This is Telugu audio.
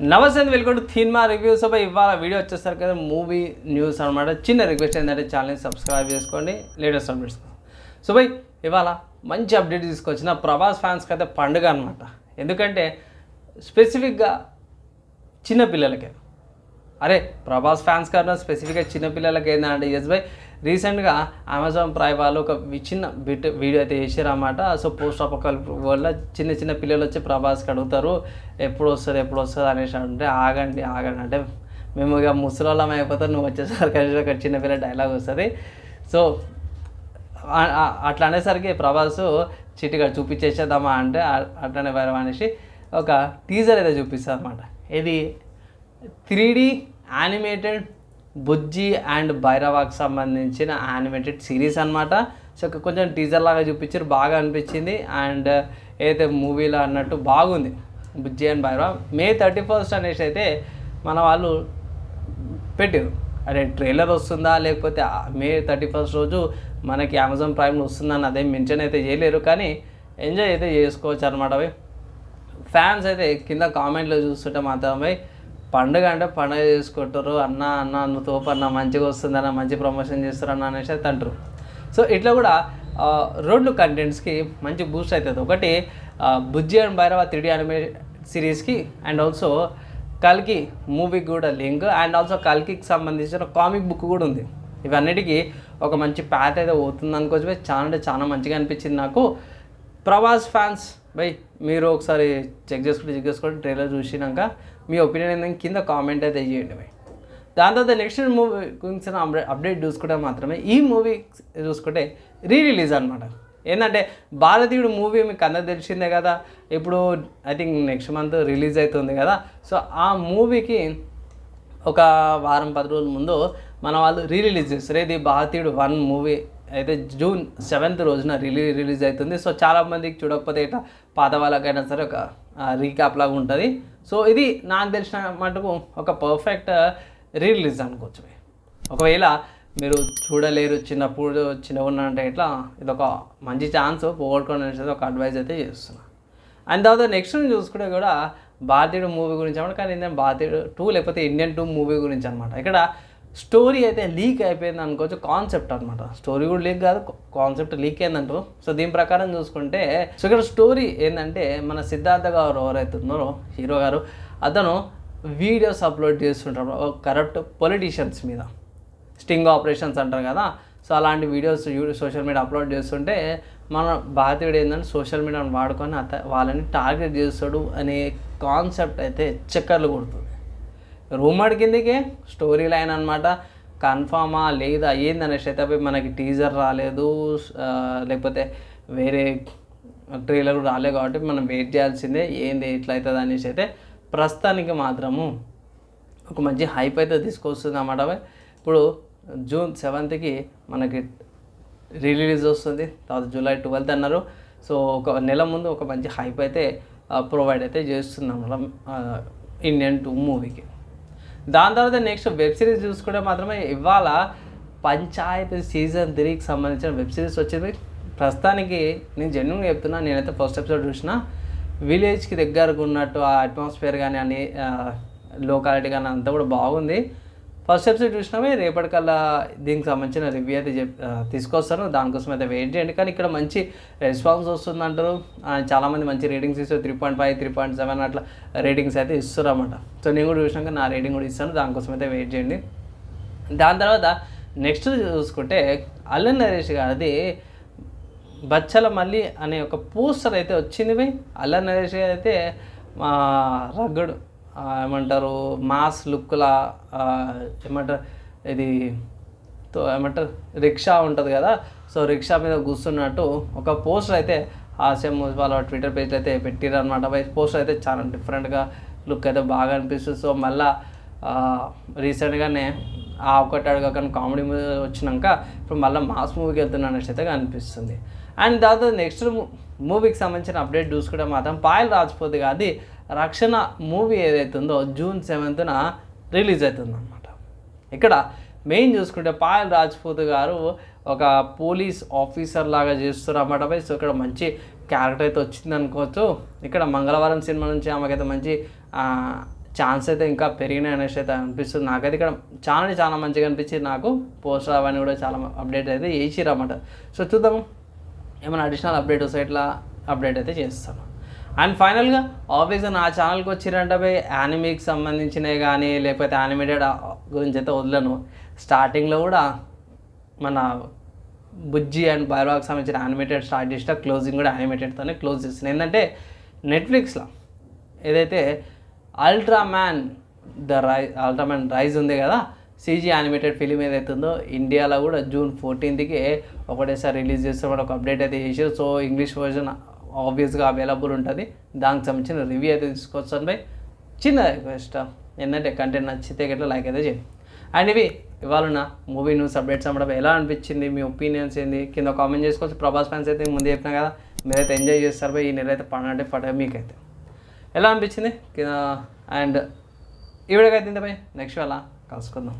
నమస్తే అండి వెల్కమ్ టు సినిమా రివ్యూస్. పై ఇవాళ వీడియో వచ్చేసరికి కదా మూవీ న్యూస్ అనమాట చిన్న రిక్వెస్ట్ ఏంటంటే ఛానల్ని సబ్స్క్రైబ్ చేసుకోండి. Latest updates. సో బై ఇవాళ మంచి అప్డేట్ తీసుకొచ్చిన ప్రభాస్ ఫ్యాన్స్కి అయితే పండుగ అనమాట ఎందుకంటే స్పెసిఫిక్గా చిన్నపిల్లలకే అరే ప్రభాస్ ఫ్యాన్స్ కన్నా స్పెసిఫిక్గా చిన్నపిల్లలకి ఏంటంటే ఎస్ బై రీసెంట్గా అమెజాన్ ప్రైమ్ వాళ్ళు ఒక చిన్న బిట్ వీడియో అయితే చేసారన్నమాట సో పోస్ట్ అపకల్ వల్ల చిన్న చిన్న పిల్లలు వచ్చి ప్రభాస్కి అడుగుతారు ఎప్పుడు వస్తుంది ఎప్పుడు వస్తుంది? అనేసి అంటే ఆగండి ఆగండి. అంటే మేము ఇక ముసలోళ్ళం అయిపోతారు నువ్వు వచ్చేసరికి ఒక చిన్న పిల్ల డైలాగ్ వస్తుంది. సో అట్లా అనేసరికి ప్రభాస్ చిటిగా చూపించేసేద్దామా అంటే అట్లనే వేరే అనేసి ఒక టీజర్ అయితే చూపిస్తారు అనమాట ఇది three D animated Bujji and భైరవాకి సంబంధించిన యానిమేటెడ్ సిరీస్ అనమాట సో కొంచెం టీజర్ లాగా చూపించారు బాగా అనిపించింది. అండ్ ఏదైతే మూవీలో అన్నట్టు బాగుంది Bujji and Bhairava. May thirty first అనేసి అయితే మన వాళ్ళు పెట్టారు. అరే ట్రైలర్ వస్తుందా? లేకపోతే మే థర్టీ ఫస్ట్ రోజు మనకి అమెజాన్ ప్రైమ్లో వస్తుందని అదేం మెన్షన్ అయితే చేయలేరు. కానీ ఎంజాయ్ అయితే చేసుకోవచ్చు అనమాట అవి. ఫ్యాన్స్ అయితే కింద కామెంట్లో చూస్తుంటే మాత్రమే పండుగ అంటే పండుగ చేసుకుంటారు అన్న అన్న నువ్వు తోపన్న మంచిగా వస్తుందన్న మంచి ప్రమోషన్ చేస్తారన్న అనేసి అయితే అంటారు. సో ఇట్లా కూడా రెండు కంటెంట్స్కి మంచి బూస్ట్ అవుతుంది. ఒకటి Bujji and Bhairava three D anime సిరీస్కి and also కల్కి మూవీకి కూడా లింక్ అండ్ ఆల్సో కల్కికి సంబంధించిన కామిక్ బుక్ కూడా ఉంది. ఇవన్నిటికీ ఒక మంచి ప్యాత్ అయితే పోతుంది అనుకోవచ్చు. చాలా అంటే చాలా మంచిగా అనిపించింది నాకు. ప్రభాస్ ఫ్యాన్స్ బై మీరు ఒకసారి చెక్ చేసుకుంటే చెక్ చేసుకోండి ట్రైలర్ చూసినాక మీ ఒపీనియన్ ఏంటంటే కింద కామెంట్ అయితే చేయండి బై. దాని తర్వాత నెక్స్ట్ మూవీ గురించి అప్డేట్ అప్డేట్ చూసుకుంటే మాత్రమే ఈ మూవీ చూసుకుంటే రీ రిలీజ్ అనమాట ఏంటంటే భారతీయుడు మూవీ మీకు అందరు తెలిసిందే కదా. ఇప్పుడు I think next month release అవుతుంది కదా. సో ఆ మూవీకి ఒక వారం పది రోజుల ముందు మన వాళ్ళు రీ రిలీజ్ చేస్తారు. ఇది భారతీయుడు వన్ మూవీ అయితే జూన్ సెవెంత్ రోజున రిలీ రిలీజ్ అవుతుంది. సో చాలామందికి చూడకపోతే ఇట్లా పాత వాళ్ళకైనా సరే ఒక రీక్యాప్ లాగా ఉంటుంది. సో ఇది నాకు తెలిసిన మటుకు ఒక పర్ఫెక్ట్ రిలీజ్ అనుకోవచ్చు. ఒకవేళ మీరు చూడలేరు చిన్నప్పుడు చిన్న ఉన్నంటే ఇట్లా ఇది ఒక మంచి ఛాన్స్ పోగొట్టుకోండి ఒక అడ్వైజ్ అయితే చేస్తున్నాను అండ్ తర్వాత నెక్స్ట్ చూసుకుంటే కూడా భారతీయుడు మూవీ గురించి అనమాట. కానీ నేను భారతీయుడు టూ లేకపోతే ఇండియన్ టూ మూవీ గురించి అనమాట. ఇక్కడ స్టోరీ అయితే లీక్ అయిపోయింది అనుకోవచ్చు కాన్సెప్ట్ అనమాట స్టోరీ కూడా లీక్ కాదు కాన్సెప్ట్ లీక్ అయిందంటారు సో దీని ప్రకారం చూసుకుంటే సో ఇక్కడ స్టోరీ ఏంటంటే మన సిద్ధార్థ గారు ఎవరైతే ఉన్నారో హీరో గారు అతను వీడియోస్ అప్లోడ్ చేస్తుంటారు. కరప్ట్ పొలిటీషియన్స్ మీద. స్టింగ్ ఆపరేషన్స్ అంటారు కదా. సో అలాంటి వీడియోస్ సోషల్ మీడియా అప్లోడ్ చేస్తుంటే మన భారతీయుడు ఏంటంటే సోషల్ మీడియాను వాడుకొని అత వాళ్ళని టార్గెట్ చేస్తాడు అనే కాన్సెప్ట్ అయితే చక్కర్లు కొడుతుంది. రూమర్ కిందకే స్టోరీ లైన్ అనమాట కన్ఫామా లేదా ఏందనేసి అయితే అవి మనకి టీజర్ రాలేదు. లేకపోతే వేరే ట్రైలర్ రాలేదు కాబట్టి మనం వెయిట్ చేయాల్సిందే. ఏంది ఎట్లయితుంది అవుతుంది అనేసి అయితే ప్రస్తుతానికి మాత్రము ఒక మంచి హైప్ అయితే తీసుకొస్తుంది అన్నమాట ఇప్పుడు జూన్ సెవెంత్కి మనకి రిలీజ్ వస్తుంది. తర్వాత జూలై ట్వెల్త్ అన్నారు. సో ఒక నెల ముందు ఒక మంచి హైప్ అయితే ప్రొవైడ్ అయితే చేస్తుంది అన్నమాట ఇండియన్ టూ మూవీకి దాని తర్వాత నెక్స్ట్ వెబ్ సిరీస్ చూసుకుంటే మాత్రమే ఇవాళ పంచాయత్ సీజన్ త్రీకి సంబంధించిన వెబ్ సిరీస్ వచ్చేది. ప్రస్తుతానికి నేను జెన్యున్గా చెప్తున్నా నేనైతే ఫస్ట్ ఎపిసోడ్ చూసిన. విలేజ్కి దగ్గరకు ఉన్నట్టు ఆ అట్మాస్ఫియర్ కానీ అని లోకాలిటీ కానీ అంతా కూడా బాగుంది. ఫస్ట్ ఎపిసోడ్ చూసినామే రేపటికల్లా దీనికి సంబంధించిన రివ్యూ అయితే చెప్ తీసుకొస్తారు. తీసుకొస్తాను దానికోసం అయితే వెయిట్ చేయండి. కానీ ఇక్కడ మంచి రెస్పాన్స్ వస్తుంది అంటారు చాలామంది మంచి రేటింగ్స్ ఇస్తారు. Three point five three point seven అట్లా రేటింగ్స్ అయితే ఇస్తారు అన్నమాట సో నేను కూడా చూసినాక నా రేటింగ్ కూడా ఇస్తాను. దానికోసం అయితే వెయిట్ చేయండి. దాని తర్వాత నెక్స్ట్ చూసుకుంటే అల్లన్ నరేష్ గారిది బచ్చల మల్లి అనే ఒక పోస్టర్ అయితే వచ్చింది. అల్లన్ నరేష్ గారు అయితే మా రగ్గడు. ఏమంటారు మాస్ లుక్లా ఏమంటారు ఇది ఏమంటారు రిక్షా ఉంటుంది కదా సో రిక్షా మీద కూర్చున్నట్టు ఒక పోస్టర్ అయితే హాస్యం వాళ్ళ ట్విట్టర్ పేజ్లో అయితే పెట్టిరు అనమాట పోస్టర్ అయితే చాలా డిఫరెంట్గా లుక్ అయితే బాగా అనిపిస్తుంది. సో మళ్ళా రీసెంట్గానే ఆ ఒకటి అడగకని కామెడీ మూవీ వచ్చినాక ఇప్పుడు మళ్ళీ మాస్ మూవీకి వెళ్తున్నా అనేసి అయితే అనిపిస్తుంది. అండ్ తర్వాత నెక్స్ట్ మూవీకి సంబంధించిన అప్డేట్ చూసుకుంటే మాత్రం పాయల్ రాజ్పోత్ గారి రక్షణ మూవీ ఏదైతే ఉందో జూన్ సెవెంత్న రిలీజ్ అవుతుంది అనమాట ఇక్కడ మెయిన్ చూసుకుంటే పాయల్ రాజ్పూత్ గారు ఒక పోలీస్ ఆఫీసర్ లాగా చేస్తున్నారు అన్నమాట బై సో ఇక్కడ మంచి క్యారెక్టర్ అయితే వచ్చింది అనుకోవచ్చు. ఇక్కడ మంగళవారం సినిమా నుంచి ఆమెకైతే మంచి ఛాన్స్ అయితే ఇంకా పెరిగినాయి అనేసి అయితే అనిపిస్తుంది. నాకైతే ఇక్కడ చాలా చాలా మంచిగా అనిపించింది. నాకు పోస్టర్ అవన్నీ కూడా చాలా అప్డేట్ అయితే చేసిరన్నమాట సో చూద్దాము ఏమైనా అడిషనల్ అప్డేట్ వస్తే ఇట్లా అప్డేట్ అయితే చేస్తాను. అండ్ ఫైనల్గా ఆబ్వియస్గా నా ఛానల్కి వచ్చిరంటే పోయి యానిమీకి సంబంధించినవి కానీ లేకపోతే యానిమేటెడ్ గురించి అయితే వదలను. స్టార్టింగ్లో కూడా మన బుజ్జి అండ్ బైరాక్ సంబంధించిన యానిమేటెడ్ స్టార్ట్ చేసిన క్లోజింగ్ కూడా యానిమేటెడ్తోనే క్లోజ్ చేస్తున్నాను ఏంటంటే నెట్ఫ్లిక్స్లో ఏదైతే Ultraman the rise Ultraman rise ఉంది కదా సీజీ యానిమేటెడ్ ఫిలిం ఏదైతే ఉందో ఇండియాలో కూడా జూన్ ఫోర్టీన్త్కి ఒకటేసారి రిలీజ్ చేస్తే ఒక అప్డేట్ అయితే చేసారు సో ఇంగ్లీష్ వర్జన్ ఆబ్వియస్గా అవైలబుల్ ఉంటుంది. దానికి సంబంధించిన రివ్యూ అయితే తీసుకొచ్చాను బై చిన్న రిక్వెస్ట్ ఏంటంటే కంటెంట్ నచ్చితే గట్లా లైక్ అయితే చేయండి. అండ్ ఇవి ఇవాళ ఉన్న మూవీ న్యూస్ అప్డేట్స్ అమ్మడం ఎలా అనిపించింది? మీ ఒపీనియన్స్ ఏంది? కింద కామెంట్ చేసుకోవచ్చు. ప్రభాస్ ఫ్యాన్స్ అయితే ముందు చెప్పినా కదా మీరైతే ఎంజాయ్ చేస్తారు బై. ఈ నెల అయితే పండుగ అంటే పండుగ మీకైతే. ఎలా అనిపించింది? కింద అండ్ ఈ వీడియోకి అయితే బై. నెక్స్ట్ అలా కలుసుకుందాం.